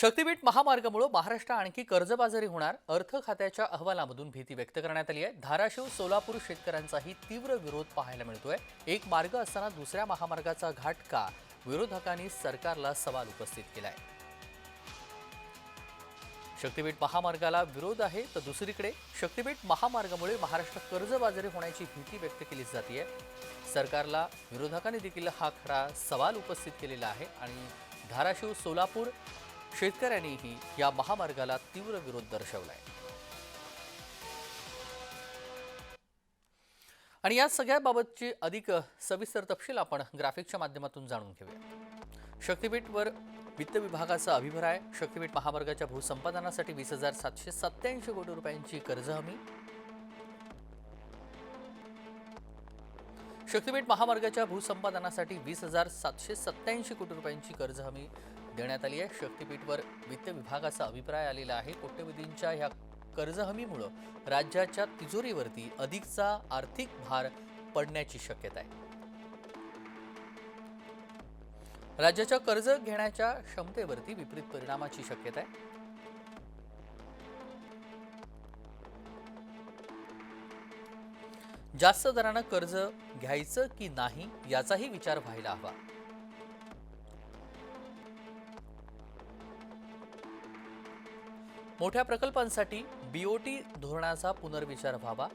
शक्तीपीठ महामार्गामुळे महाराष्ट्र आणखी कर्जबाजारी होणार. अर्थ खात्याच्या अहवालामधून भीती व्यक्त करण्यात आली आहे. धाराशिव सोलापूर शेतकऱ्यांचाही तीव्र विरोध पाहायला मिळतोय. एक मार्ग असताना दुसऱ्या महामार्गाचा घाट का? विरोधकांनी सरकारला सवाल उपस्थित केलाय. शक्तीपीठ महामार्गाला विरोध आहे तर दुसरीकडे शक्तीपीठ महामार्गामुळे महाराष्ट्र कर्जबाजारी होण्याची भीती व्यक्त केली जाते सरकारला विरोधकांनी देखील हा खरा सवाल उपस्थित केलेला आहे आणि धाराशिव सोलापूर शेतकऱ्यांनीही या महामार्गाला तीव्र विरोध दर्शवलाय. आणि या सगळ्याबाबतची अधिक सविस्तर तपशील आपण ग्राफिकच्या माध्यमातून जाणून घेऊया. शक्तीपीठवर वित्त विभागाचा अभिप्राय शक्तीपीठ महामार्गाच्या भूसंपादनासाठी वीस हजार सातशे सत्याऐंशी कोटी रुपयांची कर्ज हमी शक्तीपीठ महामार्गाच्या भूसंपादनासाठी वीस हजार सातशे सत्याऐंशी कोटी रुपयांची कर्ज हमी देण्यात आली आहे. शक्तीपीठवर वित्त विभागाचा अभिप्राय आलेला आहे. कोट्यवधींच्या ह्या कर्ज हमीमुळं राज्याच्या तिजोरीवरती अधिकचा आर्थिक भार पडण्याची शक्यता आहे. राज्याच्या कर्ज घेण्याच्या क्षमतेवरती विपरीत परिणामाची शक्यता आहे. जास्त दरानं कर्ज घ्यायचं की नाही याचाही विचार व्हायला हवा. मोठ्या प्रकल्पांसाठी बीओटी धोरणाचा पुनर्विचार व्हावा.